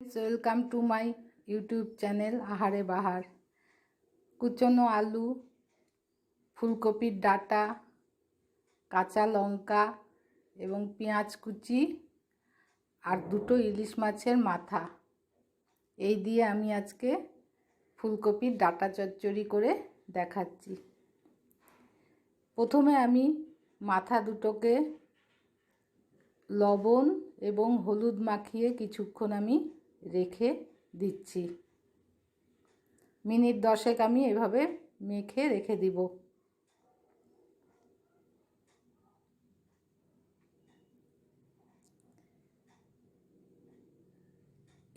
Welcome to my YouTube channel Ahare Bahar কুচনো আলু, ফুলকপির ডাটা, কাঁচা লঙ্কা এবং পেঁয়াজ কুচি আর দুটো ইলিশ মাছের মাথা। এই দিয়ে আমি আজকে ফুলকপির ডাটা চচ্চড়ি করে দেখাচ্ছি। প্রথমে আমি মাথা দুটোকে লবণ এবং হলুদ মাখিয়ে কিছুক্ষণ আমি রেখে দিচ্ছি। মিনিট দশেক আমি এভাবে মেখে রেখে দিব।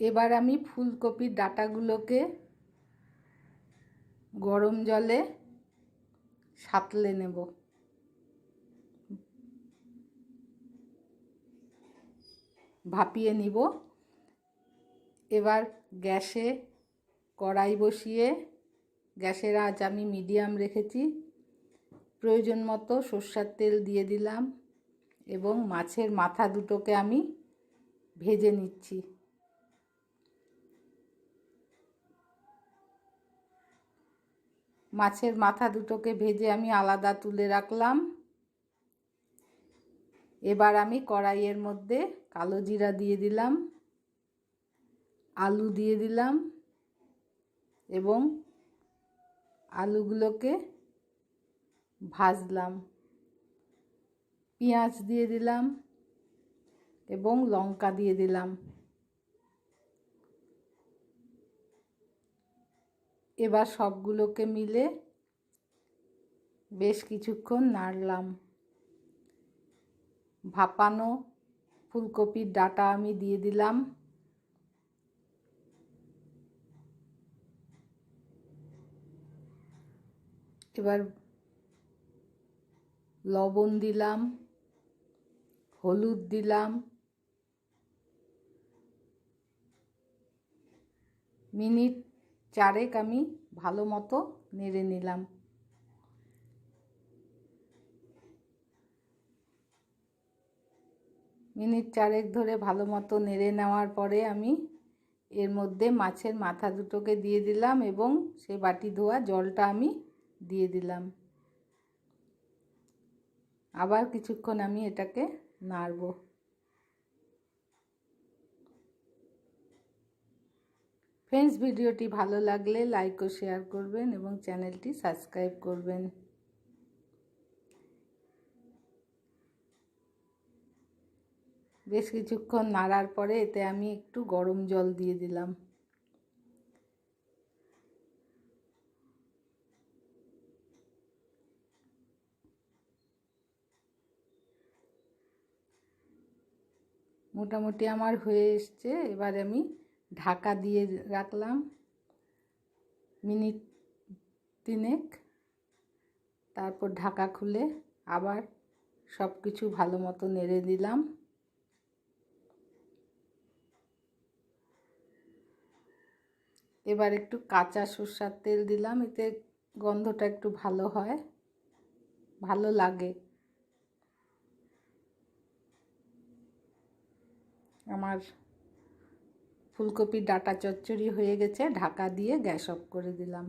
এবার আমি ফুলকপির ডাটাগুলোকে গরম জলে সাতলে নেব। ভাপিয়ে নিব। এবার গ্যাসে কড়াই বসিয়ে, গ্যাসের আঁচ আমি মিডিয়াম রেখেছি। প্রয়োজন মতো সর্ষার তেল দিয়ে দিলাম এবং মাছের মাথা দুটোকে আমি ভেজে নিচ্ছি। মাছের মাথা দুটোকে ভেজে আমি আলাদা তুলে রাখলাম। এবার আমি কড়াইয়ের মধ্যে কালো জিরা দিয়ে দিলাম। আলু দিয়ে দিলাম এবং আলুগুলোকে ভাজলাম। পেঁয়াজ দিয়ে দিলাম এবং লঙ্কা দিয়ে দিলাম। এবার সবগুলোকে মিলে বেশ কিছুক্ষণ নাড়লাম। ভাপানো ফুলকপির ডাটা আমি দিয়ে দিলাম। এবার লবণ দিলাম, হলুদ দিলাম, মিনিট চারেক আমি ভালো মতো নেড়ে নিলাম। মিনিট চারেক ধরে ভালো মতো নেড়ে নেওয়ার পরে আমি এর মধ্যে মাছের মাথা দুটোকে দিয়ে দিলাম এবং সে বাটি ধোয়া জলটা আমি দিয়ে দিলাম। আবার কিছুক্ষণ আমি এটাকে নাড়ব। ফ্রেন্ডস, ভিডিওটি ভালো লাগলে লাইক ও শেয়ার করবেন এবং চ্যানেলটি সাবস্ক্রাইব করবেন। বেশ কিছুক্ষণ নাড়ার পরে এতে আমি একটু গরম জল দিয়ে দিলাম। মোটামুটি আমার হয়ে এসছে। এবার আমি ঢাকা দিয়ে রাখলাম। মিনিট তিনেক। তারপর ঢাকা খুলে আবার সব কিছু ভালো মতো নেড়ে দিলাম এবার একটু কাঁচা সর্ষার তেল দিলাম। এতে গন্ধটা একটু ভালো হয়। ভালো লাগে। আমার ফুলকপির ডাটা চচ্চড়ি হয়ে গেছে ঢাকা দিয়ে গ্যাস অফ করে দিলাম।